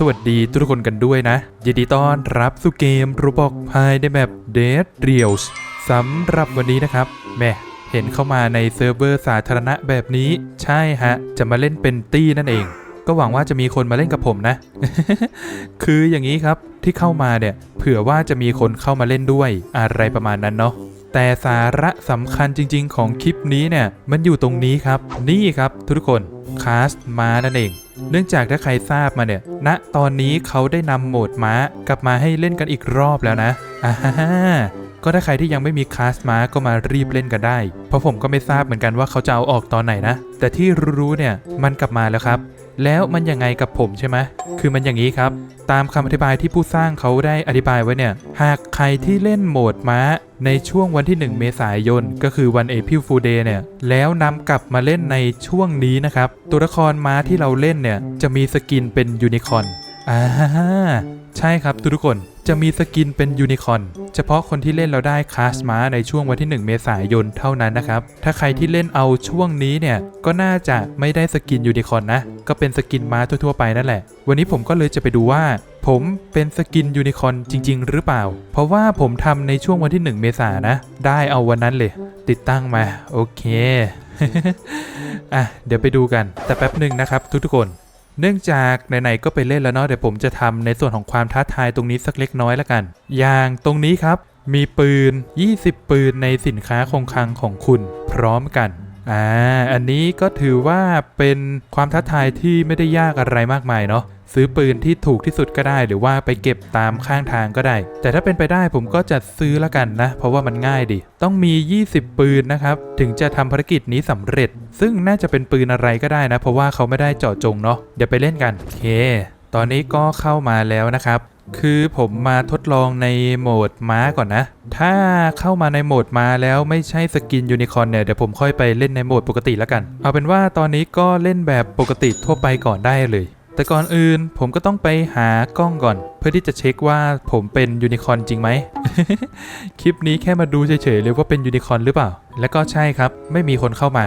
สวัสดีทุกคนกันด้วยนะ ยินดีต้อนรับสู่เกมรูบอกภายในแบบ Dead Reels สำหรับวันนี้นะครับแม่เห็นเข้ามาในเซิร์ฟเวอร์สาธารณะแบบนี้ ใช่ฮะ จะมาเล่นเป็นตี้นั่นเอง ก็หวังว่าจะมีคนมาเล่นกับผมนะ คืออย่างนี้ครับที่เข้ามาเนี่ย เผื่อว่าจะมีคนเข้ามาเล่นด้วยอะไรประมาณนั้นเนาะ แต่สาระสำคัญจริง ๆ ของคลิปนี้เนี่ยมันอยู่ตรงนี้ครับ นี่ครับทุกคนคาสมานั่นเอง เนื่องจากถ้าใครทราบมาเนี่ยณตอนนี้เขาได้นำโหมดม้ากลับมาให้เล่นกันอีกรอบแล้วนะฮ่า ก็ถ้าใครที่ยังไม่มีคลาสม้าก็มารีบเล่นกันได้ เพราะผมก็ไม่ทราบเหมือนกันว่าเขาจะเอาออกตอนไหนนะ แต่ที่รู้ๆเนี่ยมันกลับมาแล้วครับ แล้วมันยังไงกับผมใช่ไหมคือมันอย่างนี้ครับ ตามคำอธิบายที่ผู้สร้างเขาได้อธิบายไว้เนี่ย หากใครที่เล่นโหมดม้าในช่วงวันที่ 1 เมษายน ก็คือวัน April Fool Day เนี่ย แล้วนำกลับมาเล่นในช่วงนี้นะครับ ตัวละครม้าที่เราเล่นเนี่ย จะมีสกินเป็นยูนิคอร์นอ่าใช่ครับทุกคน จะมีสกินเป็นยูนิคอนเฉพาะคนที่เล่นเราได้คลาสม้าในช่วงวันที่ 1 เมษายนเท่านั้นนะครับ ถ้าใครที่เล่นเอาช่วงนี้เนี่ย ก็น่าจะไม่ได้สกินยูนิคอนนะ ก็เป็นสกินม้าทั่วๆไปนั่นแหละ วันนี้ผมก็เลยจะไปดูว่าผมเป็นสกินยูนิคอนจริง ๆ หรือเปล่า เพราะว่าผมทำในช่วงวันที่ 1 เมษานนะได้เอาวันนั้นเลย ติดตั้งมา โอเค อะ เดี๋ยวไปดูกัน แต่แป๊บหนึ่งนะครับทุกๆคน เนื่องจากไหนๆก็ไปเล่นแล้วเนาะเดี๋ยวผมจะทำในส่วนของความท้าทายตรงนี้สักเล็กน้อยแล้วกัน อย่างตรงนี้ครับ มีปืน 20 ปืนในสินค้าคงคลังของคุณพร้อมกันอ่าอันนี้ก็ถือว่าเป็นความท้าทายที่ไม่ได้ยากอะไรมากมายเนาะ ซื้อปืนที่ถูกที่สุดก็ได้ หรือว่าไปเก็บตามข้างทางก็ได้ แต่ถ้าเป็นไปได้ผมก็จะซื้อละกันนะ เพราะว่ามันง่ายดี ต้องมี 20 ปืนนะครับ ถึงจะทำภารกิจนี้สำเร็จ ซึ่งน่าจะเป็นปืนอะไรก็ได้นะ เพราะว่าเขาไม่ได้เจาะจงเนาะเดี๋ยวไปเล่นกันโอเค ตอนนี้ก็เข้ามาแล้วนะครับคือผมมาทดลองในโหมดม้าก่อนนะ ถ้าเข้ามาในโหมดม้าแล้วไม่ใช่สกินยูนิคอร์นเนี่ย เดี๋ยวผมค่อยไปเล่นในโหมดปกติแล้วกัน เอาเป็นว่าตอนนี้ก็เล่นแบบปกติทั่วไปก่อนได้เลย แต่ก่อนอื่นผมก็ต้องไปหากล้องก่อน เพื่อที่จะเช็คว่าผมเป็นยูนิคอร์นจริงไหม คลิปนี้แค่มาดูเฉยๆเลยว่าเป็นยูนิคอร์นหรือเปล่า แล้วก็ใช่ครับ ไม่มีคนเข้ามา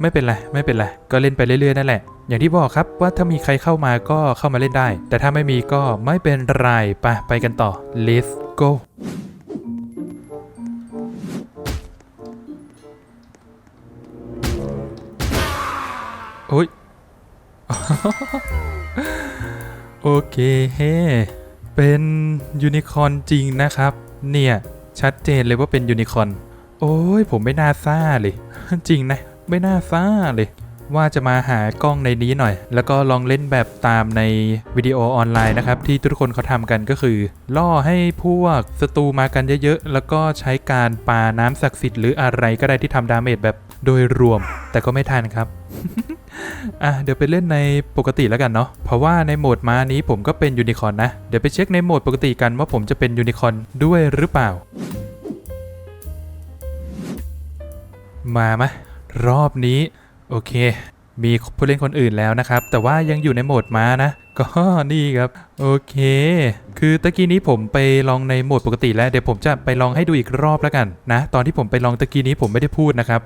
ไม่เป็นไรไม่เป็นไรก็เล่นไปเรื่อยๆนั่นแหละ อย่างที่บอกครับว่าถ้ามีใครเข้ามาก็เข้ามาเล่นได้ แต่ถ้าไม่มีก็ไม่เป็นไรไปไปกันต่อ let's go โอ้ย โอเคเฮ้เป็นยูนิคอร์นจริงนะครับ เนี่ย ชัดเจนเลยว่าเป็นยูนิคอร์นโอ้ยผมไม่น่าซ่าเลย จริงนะ ไม่น่าซ่าเลย ว่าจะมาหากล้องในนี้หน่อย แล้วก็ลองเล่นแบบตามในวิดีโอออนไลน์นะครับ ที่ทุกคนเขาทำกันก็คือ ล่อให้พวกศัตรูมากันเยอะๆ แล้วก็ใช้การปาน้ำศักดิ์สิทธิ์หรืออะไรก็ได้ที่ทำดาเมจแบบ โดยรวมแต่ก็ไม่ทันครับ อะเดี๋ยวไปเล่นในปกติแล้วกันเนาะเพราะว่าในโหมดม้านี้ผมก็เป็นยูนิคอร์นนะ เดี๋ยวไปเช็คในโหมดปกติกันว่าผมจะเป็นยูนิคอร์นด้วยหรือเปล่า มาไหมรอบนี้ โอเค มีผู้เล่นคนอื่นแล้วนะครับ แต่ว่ายังอยู่ในโหมดม้านะ ก็นี่ครับ โอเค คือตะกี้นี้ผมไปลองในโหมดปกติแล้ว เดี๋ยวผมจะไปลองให้ดูอีกรอบแล้วกันนะ ตอนที่ผมไปลองตะกี้นี้ผมไม่ได้พูดนะครับ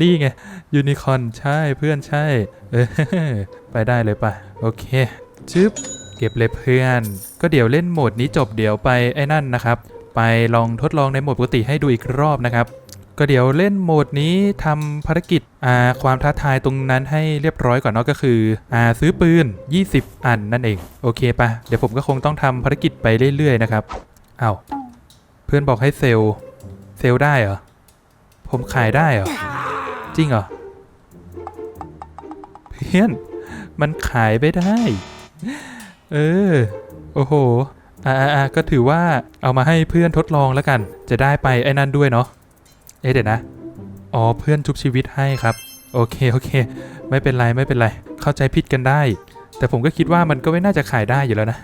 นี่ไงยูนิคอนใช่เพื่อนใช่ เออไปได้เลยปะโอเคชึบเก็บเลยเพื่อน ก็เดี๋ยวเล่นโหมดนี้จบเดี๋ยวไปไอ้นั่นนะครับ ไปลองทดลองในโหมดปกติให้ดูอีกรอบนะครับ ก็เดี๋ยวเล่นโหมดนี้ทำภารกิจอ่าความท้าทายตรงนั้นให้เรียบร้อยก่อนเนาะก็คืออ่าซื้อปืน 20 อันนั่นเอง โอเคปะเดี๋ยวผมก็คงต้องทำภารกิจไปเรื่อยๆนะครับเอา้าเพื่อนบอกให้เซลเซลได้เหรอ ผมขายได้เหรอ จริงเหรอ เพื่อน มันขายไม่ได้ เออ โอ้โหอ่าอ่าก็ถือว่าเอามาให้เพื่อนทดลองแล้วกัน จะได้ไปไอ้นั่นด้วยเนาะ เอ๊ะเดี๋ยวนะ อ๋อเพื่อนชุบชีวิตให้ครับ โอเคโอเค ไม่เป็นไรไม่เป็นไร เข้าใจผิดกันได้ แต่ผมก็คิดว่ามันก็ไม่น่าจะขายได้อยู่แล้วนะ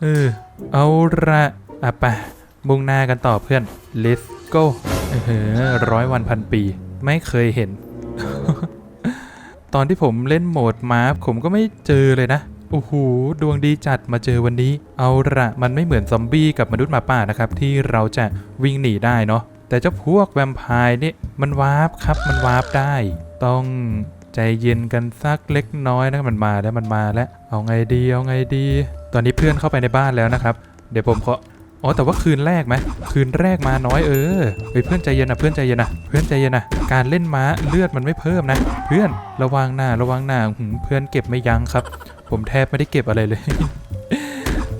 เออ เอาละอะไปมุ่งหน้ากันต่อเพื่อน let's go เออร้อยวันพันปี ไม่เคยเห็น ตอนที่ผมเล่นโหมดมาร์ฟผมก็ไม่เจอเลยนะโอ้โห ดวงดีจัดมาเจอวันนี้ เอาละมันไม่เหมือนซอมบี้กับมนุษย์หมาป่านะครับ ที่เราจะวิ่งหนีได้เนาะ แต่เจ้าพวกแวมไพร์นี่มันวาร์ปครับมันวาร์ปได้ ต้องใจเย็นกันสักเล็กน้อยนะมันมาแล้วมันมาแล้วเอาไงดีเอาไงดี ตอนนี้เพื่อนเข้าไปในบ้านแล้วนะครับ เดี๋ยวผมขออ๋อแต่ว่าคืนแรกไหมคืนแรกมาน้อยเออเฮ้ยเพื่อนใจเย็นนะเพื่อนใจเย็นนะเพื่อนใจเย็นนะการเล่นม้าเลือดมันไม่เพิ่มนะ เพื่อนระวังหน้าระวังหน้าเพื่อนเก็บไม่ยั้งครับ ผมแทบไม่ได้เก็บอะไรเลย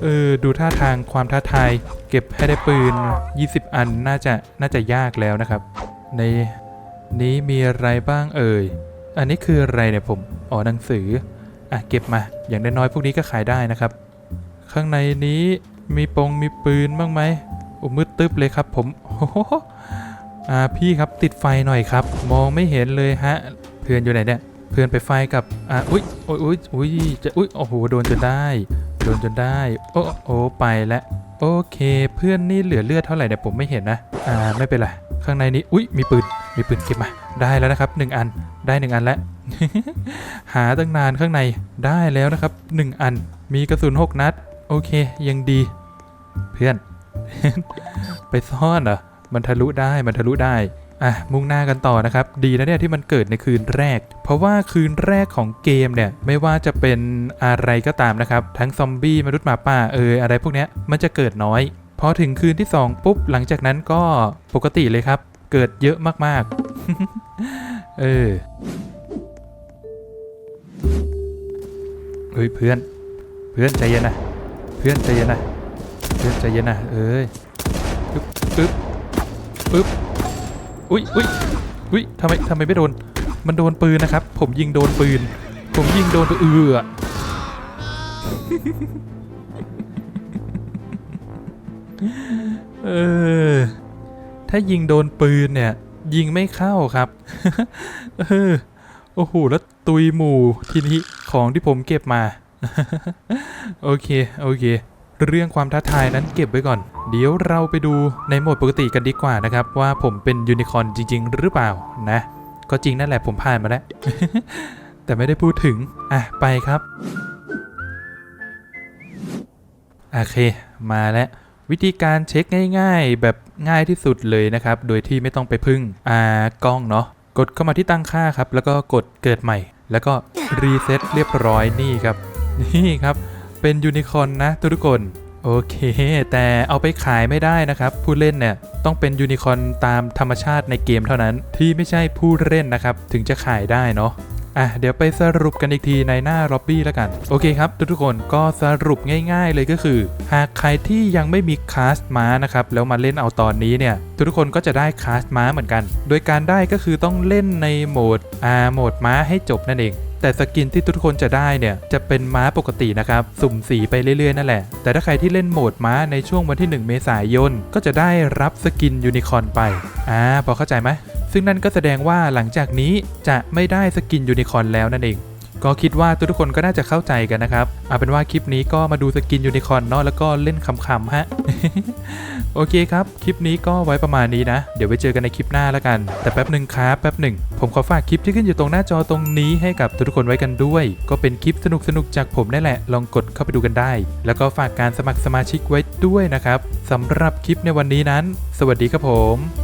เออ ดูท่าทางความท้าทาย เก็บให้ได้ปืน 20 อันน่าจะน่าจะยากแล้วนะครับ ในนี้มีอะไรบ้างเอ่ย อันนี้คืออะไรเนี่ยผมอ๋อหนังสือ อะเก็บมา อย่างน้อยๆพวกนี้ก็ขายได้นะครับ ข้างในนี้มีปงมีปืนบ้างไหมโอ้มืดตึ๊บเลยครับ ผมโอ้อ่าพี่ครับติดไฟหน่อยครับ มองไม่เห็นเลยฮะ เพื่อนอยู่ไหนเนี่ยเพื่อนไปไฟกับอ่าอุ้ยอุ้ยอุ้ยอุ้ยจะอุ้ยโอ้โหโดนจนได้ โดนจนได้ โอ้โอ้ไปแล้วโอเค เพื่อนนี่เหลือเลือดเท่าไหร่เนี่ยผมไม่เห็นนะ อ่าไม่เป็นไรข้างในนี้อุ้ยมีปืนมีปืนเก็บมา ได้แล้วนะครับหนึ่งอันได้หนึ่งอันแล้วหาตั้งนานข้างในได้แล้วนะครับหนึ่งอันมีกระสุนหกนัด โอเคยังดี เพื่อน ไปซ่อนเหรอมันทะลุได้มันทะลุได้ อะมุ่งหน้ากันต่อนะครับ ดีนะเนี่ยที่มันเกิดในคืนแรก เพราะว่าคืนแรกของเกมเนี่ยไม่ว่าจะเป็นอะไรก็ตามนะครับ ทั้งซอมบี้มนุษย์หมาป่าเอออะไรพวกเนี้ยมันจะเกิดน้อยพอถึงคืนที่ 2 ปุ๊บหลังจากนั้นก็ปกติเลยครับ เกิดเยอะมากๆ เออเฮ้ยเพื่อน เพื่อนใจเย็นนะเพื่อนใจเย็นนะเพื่อนใจเย็นนะเอ้ยปึ๊บปึ๊บปึ๊บ อุ้ยอุ้ยอุ้ยทำไมทำไมไม่โดน มันโดนปืนนะครับ ผมยิงโดนปืน ผมยิงโดนปืนเอือเออ ถ้ายิงโดนปืนเนี่ย ยิงไม่เข้าครับ เออ โอ้โห แล้วตุยหมู่ทีนี้ของที่ผมเก็บมา โอเค โอเค เรื่องความท้าทายนั้นเก็บไว้ก่อน เดี๋ยวเราไปดูในโหมดปกติกันดีกว่านะครับ ว่าผมเป็นยูนิคอร์นจริง ๆ หรือเปล่านะ ก็จริงนั่นแหละผมผ่านมาแล้ว แต่ไม่ได้พูดถึง อะ ไปครับโอเค มาแล้ว วิธีการเช็คง่าย ๆ แบบง่ายที่สุดเลยนะครับ โดยที่ไม่ต้องไปพึ่งอ่ากล้องเนาะกดเข้ามาที่ตั้งค่าครับ แล้วก็กดเกิดใหม่ แล้วก็รีเซ็ตเรียบร้อยนี่ครับ นี่ครับ เป็นยูนิคอนนะทุกคน โอเค แต่เอาไปขายไม่ได้นะครับ ผู้เล่นเนี่ยต้องเป็นยูนิคอนตามธรรมชาติในเกมเท่านั้น ที่ไม่ใช่ผู้เล่นนะครับ ถึงจะขายได้เนาะอะเดี๋ยวไปสรุปกันอีกทีในหน้าล็อบบี้แล้วกัน โอเคครับ ทุกๆคนก็สรุปง่าย ๆ เลยก็คือ หากใครที่ยังไม่มีคลาสม้านะครับ แล้วมาเล่นเอาตอนนี้เนี่ย ทุกๆคนก็จะได้คลาสม้าเหมือนกัน โดยการได้ก็คือต้องเล่นในโหมดอ่าโหมดม้าให้จบนั่นเอง แต่สกินที่ทุกคนจะได้เนี่ยจะเป็นม้าปกตินะครับสุ่มสีไปเรื่อยๆนั่นแหละ แต่ถ้าใครที่เล่นโหมดม้าในช่วงวันที่ 1 เมษายนก็จะได้รับสกินยูนิคอร์นไปอ่าพอเข้าใจไหมซึ่งนั่นก็แสดงว่าหลังจากนี้จะไม่ได้สกินยูนิคอร์นแล้วนั่นเอง ก็คิดว่าทุกคนก็น่าจะเข้าใจกันนะครับเอาเป็นว่าคลิปนี้ก็มาดูสกินยูนิคอร์นเนาะแล้วก็เล่นคำๆฮะ โอเคครับ คลิปนี้ก็ไว้ประมาณนี้นะ เดี๋ยวไว้เจอกันในคลิปหน้าแล้วกัน แต่แป๊บหนึ่งครับแป๊บหนึ่ง ผมขอฝากคลิปที่ขึ้นอยู่ตรงหน้าจอตรงนี้ให้กับทุกๆคนไว้กันด้วย ก็เป็นคลิปสนุกๆจากผมนั่แหละ ลองกดเข้าไปดูกันได้ แล้วก็ฝากการสมัครสมาชิกไว้ด้วยนะครับสำหรับคลิปในวันนี้นั้น สวัสดีครับผม